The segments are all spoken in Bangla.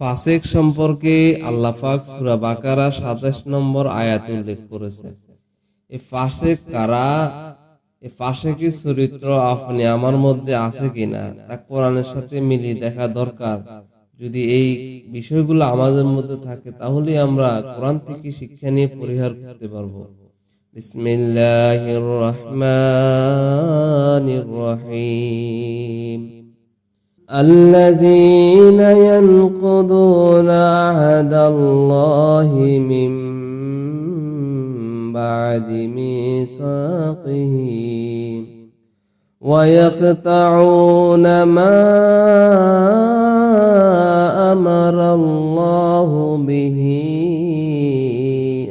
ফাসেক সম্পর্কে আল্লাহ পাক সূরা বাকারা 27 নম্বর আয়াত উল্লেখ করেছে। এই ফাসেক কারা? এই ফাসেকের চরিত্র আপনি আমার মধ্যে আছে কিনা? তা কোরআনের সাথে মিলিয়ে দেখা দরকার। যদি এই বিষয়গুলো আমাদের মধ্যে থাকে তাহলে আমরা কোরআন থেকে শিক্ষা নিয়ে পরিহার করতে পারব। বিসমিল্লাহির রহমানির রহিম। الذين ينقضون عهد الله من بعد ميثاقه ويقطعون ما أمر الله به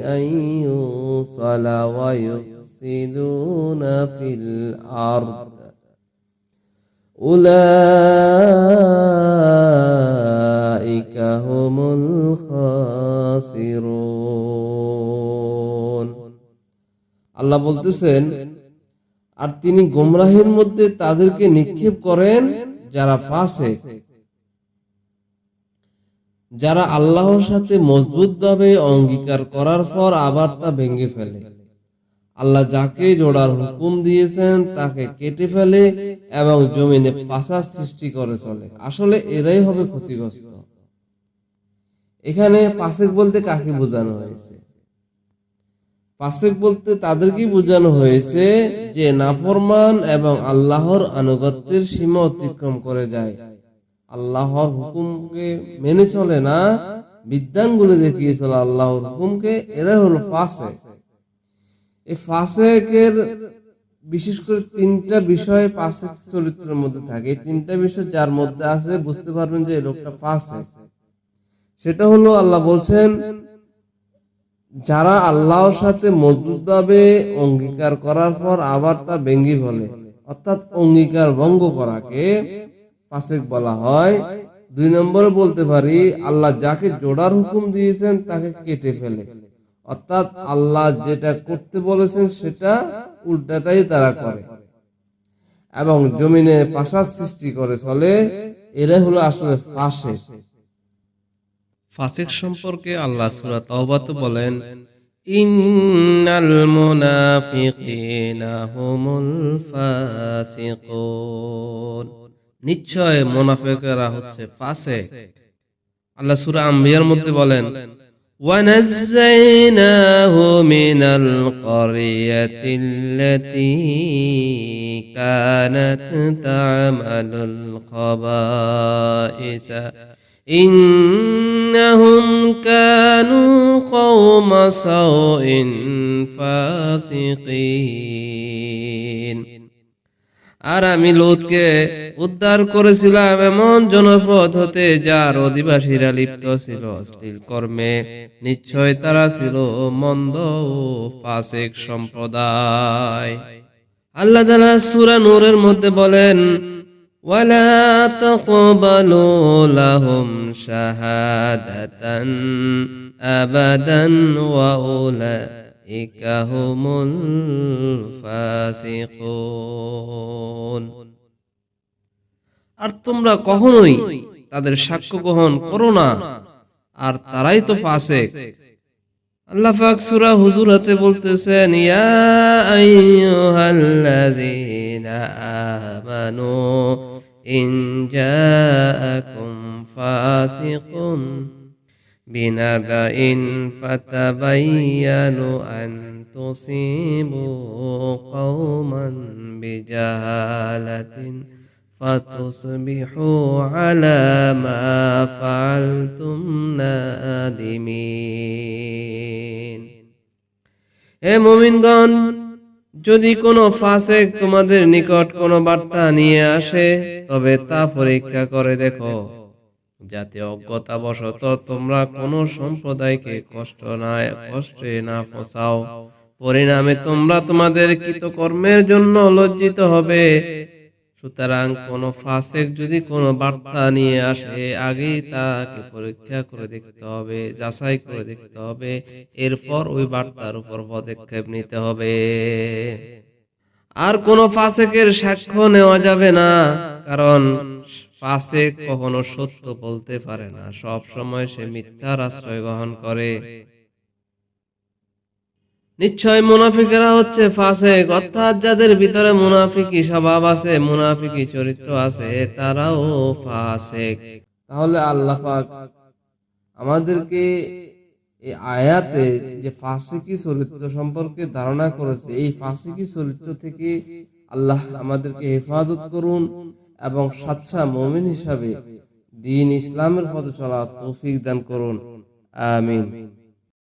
أن يوصل ويفسدون في الأرض. আল্লাহ বলতেছেন, আর তিনি গোমরাহের মধ্যে তাদেরকে নিক্ষেপ করেন যারা ফাঁসে যারা আল্লাহর সাথে মজবুত ভাবে অঙ্গীকার করার পর আবার তা ভেঙে ফেলে। আল্লাহ যাকে জোড়ার হুকুম দিয়েছেন, তাকে কেটে ফেলে এবং জমিনে ফাসাদ সৃষ্টি করে চলে। আসলে এরাই হবে ক্ষতিগ্রস্ত। এখানে ফাসেক বলতে কাকে বোঝানো হয়েছে? ফাসেক বলতে তাদেরকেই বোঝানো হয়েছে যে নাফরমান এবং আল্লাহর আনুগত্যের সীমা অতিক্রম করে যায়। আল্লাহর হুকুমকে মেনে চলে না বিদ্যানগুলো দেখিয়ে চলে আল্লাহর হুকুমকে, এরাই হলো ফাসেক। এই ফাসেকের বিশেষ করে তিনটা বিষয় ফাসেক চরিত্রের মধ্যে থাকে। এই তিনটা বিষয় যার মধ্যে আছে, বুঝতে পারবেন যে এই লোকটা ফাসেক। সেটা হলো আল্লাহ বলছেন, যারা আল্লাহর সাথে মজবুতভাবে অঙ্গীকার করার পর আবার তা ভেঙ্গি ফেলে, অর্থাৎ অঙ্গীকার ভঙ্গ করাকে ফাসেক বলা হয়। দুই নম্বরে বলতে পারি, আল্লাহ যাকে জোড়ার হুকুম দিয়েছেন তাকে কেটে ফেলে। অর্থাৎ আল্লাহ যেটা করতে বলেছেন সেটা উল্টাটাই তারা করে। এবং জমিনে ফাঁসার সৃষ্টি করে চলে, এরাই হলো আসলে ফাঁসে। ফাসিক সম্পর্কে আল্লাহ সূরা তাওবাতে বলেন, ইন্নাল মুনাফিকিনা হুমুল ফাসিকুন। নিশ্চয় মুনাফিকরা হচ্ছে ফাসিক আল্লাহ সূরা আম্বিয়ার মধ্যে বলেন ونزيناه من القرية التي كانت تعمل الخبائث. إنهم كانوا قوم سوء فاسقين. আর আমি লোতকে উদ্ধার করেছিলাম এমন জনপদ হতে যার অধিবাসীরা লিপ্ত ছিল অশ্লীল কর্মে নিশ্চয় তারা ছিল মন্দ ও ফাসেক সম্প্রদায় আল্লাহ তাআলা সূরা নূরের মধ্যে বলেন ولا تقبلوا لهم شهادة أبدا وأولئك هم الفاسقون তোমরা কখনোই তাদের সাক্ষ্য গ্রহণ করো না, আর তারাই তো ফাসেক। আল্লাহ পাক সূরা হুজুরাতে বলতেছেন, ইয়া আইয়ুহাল্লাযীনা আমানু ইন জাআকুম ফাসিকুন বিনাবাইন ফাতাবায়ানু আন তুসিবু কওমান বিজাহালাতিন فتصبحوا على ما فعلتم نادمين হে মুমিনগণ যদি কোনো ফাসেক তোমাদের নিকট কোনো বার্তা নিয়ে আসে তবে তা পরীক্ষা করে দেখো যাতে অজ্ঞতা বশত তোমরা কোনো সম্প্রদায়কে কষ্ট না কষ্টে না ফসাও পরিণামে তোমরা তোমাদের কৃতকর্মের জন্য লজ্জিত হবে সুতরাং কোন ফাসেক যদি কোনো বার্তা নিয়ে আসে, আগেই তাকে পরীক্ষা করে দেখতে হবে, যাচাই করে দেখতে হবে। এরপর ওই বার্তার উপর পদক্ষেপ নিতে হবে। আর কোন ফাসেকের সাক্ষ্য নেওয়া যাবে না, কারণ ফাসেক কখনো সত্য বলতে পারে না। সব সময় সে মিথ্যার আশ্রয় গ্রহণ করে। নিশ্চয় মুনাফিকেরা হচ্ছে ফাসেক, অর্থাৎ যাদের ভিতরে মুনাফিকি স্বভাব আছে, মুনাফিকি চরিত্র আছে, তারাও ফাসেক। তাহলে আল্লাহ আমাদেরকে এই আয়াতে যে ফাসিকি চরিত্র সম্পর্কে ধারণা করেছে, এই ফাসিকি চরিত্র থেকে আল্লাহ আমাদেরকে হেফাজত করুন এবং সাচ্চা মমিন হিসাবে দিন ইসলামের পথে চলা তৌফিক দান করুন। আমিন।